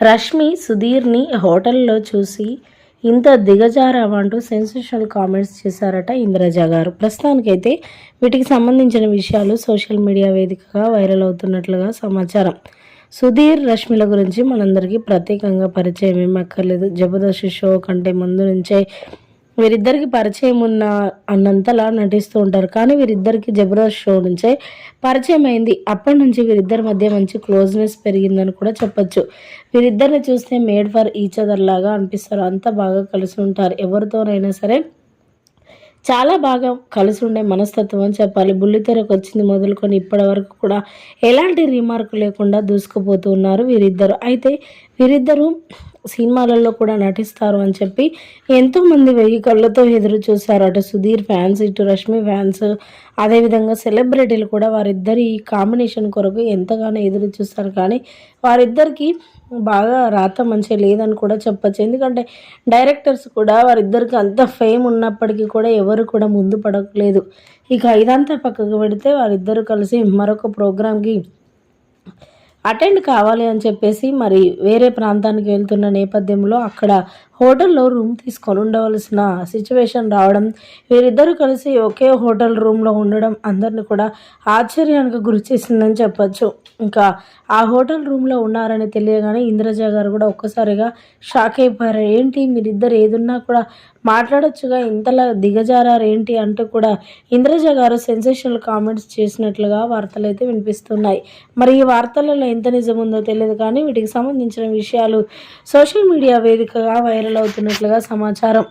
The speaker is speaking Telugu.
రష్మి సుధీర్ని హోటల్లో చూసి ఇంత దిగజారావంటూ సెన్సేషనల్ కామెంట్స్ చేశారట ఇంద్రజ గారు. ప్రస్తుతానికైతే వీటికి సంబంధించిన విషయాలు సోషల్ మీడియా వేదికగా వైరల్ అవుతున్నట్లుగా సమాచారం. సుధీర్ రష్మిల గురించి మనందరికీ ప్రత్యేకంగా పరిచయం ఏమక్కర్లేదు అక్కర్లేదు. జబర్దస్త్ షో కంటే ముందు నుంచే వీరిద్దరికి పరిచయం ఉన్న అన్నంతలా నటిస్తూ ఉంటారు. కానీ వీరిద్దరికి జబర్దస్త్ షో నుంచే పరిచయం అయింది. అప్పటి నుంచి వీరిద్దరి మధ్య మంచి క్లోజ్నెస్ పెరిగిందని కూడా చెప్పొచ్చు. వీరిద్దరిని చూస్తే మేడ్ ఫర్ ఈచ్ అదర్ లాగా అనిపిస్తారు. అంత బాగా కలిసి ఉంటారు. ఎవరితోనైనా సరే చాలా బాగా కలిసి ఉండే మనస్తత్వం అని చెప్పాలి. బుల్లితెరకు వచ్చింది మొదలుకొని ఇప్పటి వరకు కూడా ఎలాంటి రీమార్క్ లేకుండా దూసుకుపోతూ ఉన్నారు వీరిద్దరు. అయితే వీరిద్దరూ సినిమాలలో కూడా నటిస్తారు అని చెప్పి ఎంతోమంది వెయ్యి కళ్ళతో ఎదురు చూశారు అటు సుధీర్ ఫ్యాన్స్ ఇటు రష్మి ఫ్యాన్స్ అదేవిధంగా సెలబ్రిటీలు కూడా వారిద్దరి ఈ కాంబినేషన్ కొరకు ఎంతగానో ఎదురు చూస్తారు. కానీ వారిద్దరికి బాగా రాత మంచిగా లేదని కూడా చెప్పచ్చు. ఎందుకంటే డైరెక్టర్స్ కూడా వారిద్దరికి అంత ఫేమ్ ఉన్నప్పటికీ కూడా ఎవరు కూడా ముందు పడలేదు. ఇక ఇదంతా పక్కకు పెడితే వారిద్దరూ కలిసి మరొక ప్రోగ్రామ్కి అటెండ్ కావాలి అని చెప్పేసి మరి వేరే ప్రాంతానికి వెళ్తున్న నేపథ్యంలో అక్కడ హోటల్లో రూమ్ తీసుకొని ఉండవలసిన సిచ్యువేషన్ రావడం వీరిద్దరూ కలిసి ఒకే హోటల్ రూమ్లో ఉండడం అందరిని కూడా ఆశ్చర్యానికి గురి చేసిందని చెప్పచ్చు. ఇంకా ఆ హోటల్ రూమ్లో ఉన్నారని తెలియగానే ఇంద్రజ గారు కూడా ఒక్కసారిగా షాక్ అయిపోయారు. ఏంటి మీరిద్దరు ఏదున్నా కూడా మాట్లాడొచ్చుగా? ఇంతలా దిగజారారు ఏంటి అంటూ కూడా ఇంద్రజ గారు సెన్సేషనల్ కామెంట్స్ చేసినట్లుగా వార్తలు అయితే వినిపిస్తున్నాయి. మరి ఈ వార్తలలో ఎంత నిజముందో తెలియదు కానీ వీటికి సంబంధించిన విషయాలు సోషల్ మీడియా వేదికగా వైరల్ అవుతున్నట్లుగా సమాచారం.